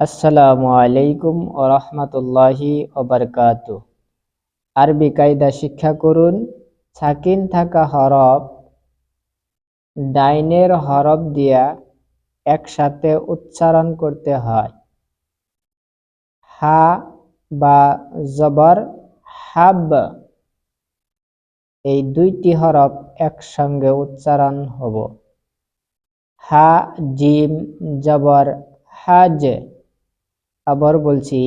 আসসালামু আলাইকুম ও রহমতুল্লাহি ওবরকাত আরবি কায়দা শিক্ষা করুন, ছাকিন থাকা হরফ, ডাইনের হরফ দিয়া একসাথে উচ্চারণ করতে হয়। হা বা জবর, হাব, এই দুইটি হরফ একসঙ্গে উচ্চারণ হব। হা, জিম, জবর, হাজ আবার বলছি,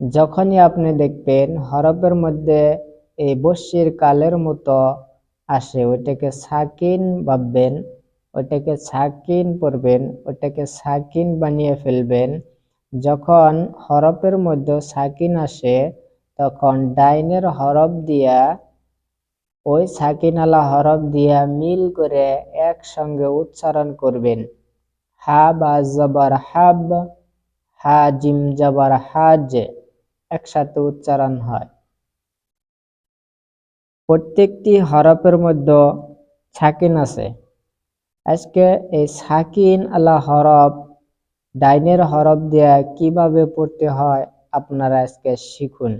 যখনই আপনি দেখবেন হরফের মধ্যে এই বস্যির কালের মতো আসে, ওইটাকে সাকিন ভাববেন, ওইটাকে সাকিন পড়বেন ওইটাকে সাকিন বানিয়ে ফেলবেন, যখন হরফের মধ্যে সাকিন আসে, তখন ডাইনের হরফ দিয়া, ওই সাকিন আলা হরফ দিয়া মিল করে একসঙ্গে উচ্চারণ করবেন। হা বা জবর, হাব হা জিম জবর হাজ একসাথে উচ্চারণ হয়। প্রত্যেকটি হরফের মধ্যে ছাকিন আছে। আজকে এই সাকিন আলা হরফ ডাইনের হরফ দিয়ে কীভাবে পড়তে হয় আপনারা আজকে শিখুন।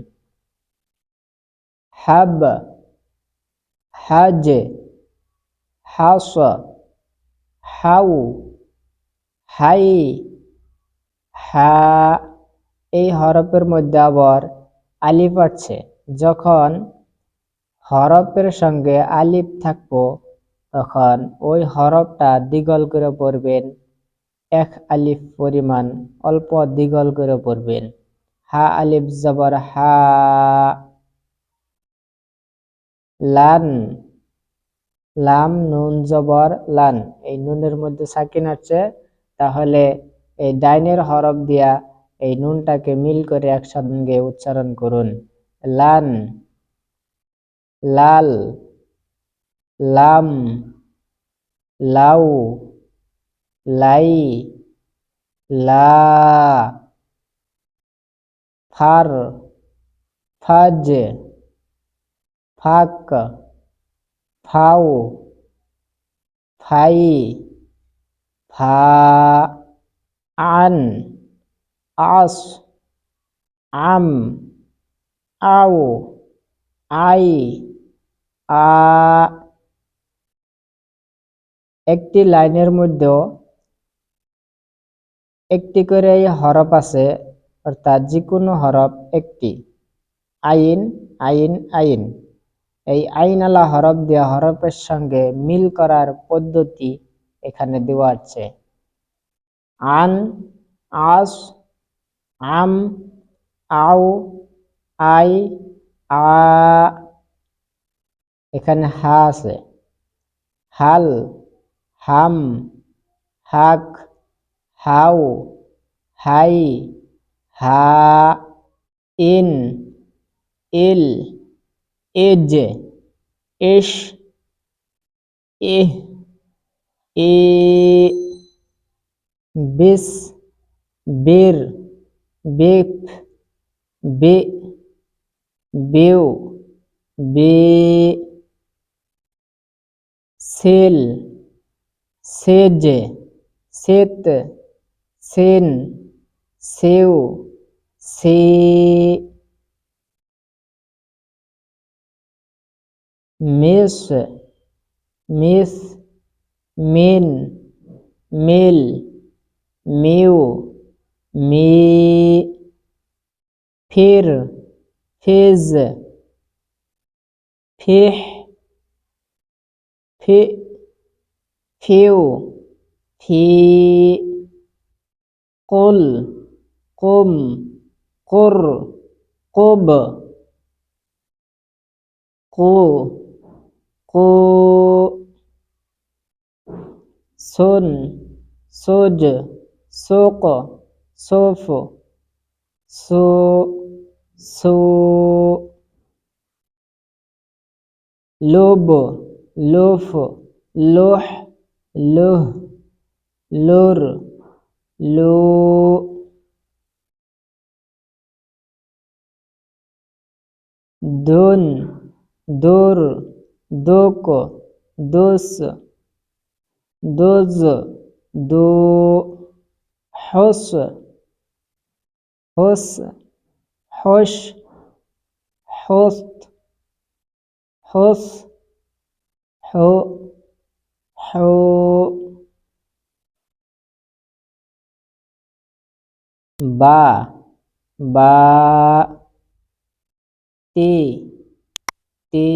হাব, হাজ, হাস, হাউ, হাই হা এই হরফের মধ্যে আবার আলিফ আছে যখন হরফের সঙ্গে আলিফ থাকব, তখন ওই হরফটা দ্বিগল করে পড়বেন। এক আলিফ পরিমাণ অল্প দ্বিগল করে পড়বেন। হা আলিফ জবর হা। লান, লাম, নুন, জবর, লান। এই নুনের মধ্যে সাকিন আছে তাহলে এই ডাইনের হরফ দিয়া এই নুনটাকে মিল করে একসঙ্গে উচ্চারণ করুন। লান, লাল, লাম, লাউ, লাই, লা, ফার, ফাজ, ফাক, ফাউ, ফাই, ফা। আন, আস, আম, আও, আই, আ। একটি লাইনের মধ্যেও একটি করে হরফ আছে, অর্থাৎ যে কোনো হরফ একটি। আইন আইন আইন। এই আইন আলা হরফ দেওয়া হরফের সঙ্গে মিল করার পদ্ধতি এখানে দেওয়া আছে। আন, আস, আম, আও, আই, আ। এখানে হা আছে। হাল, হাম, হাক হাউ হাই, হা ইন ইল এজ ইশ ইহ ই बेस, बेर बेफ बे, बेव, बे, सेल, सेज, सेत, सेन, सेव, से मेष मेस, मेन, मेल মিউ, মি, ফির, ফিজ, ফিহ, ফি, ফিউ, ফি, কুল, কুম, কুর, কুব, কু কু, সুন, সুজ suco, sofo, su, su, lobo, lufo, loh, loh, lor, lo, don, dor, doco, doce, doze, do হস হস হস হস্ত হস হো হো বা বা তি তি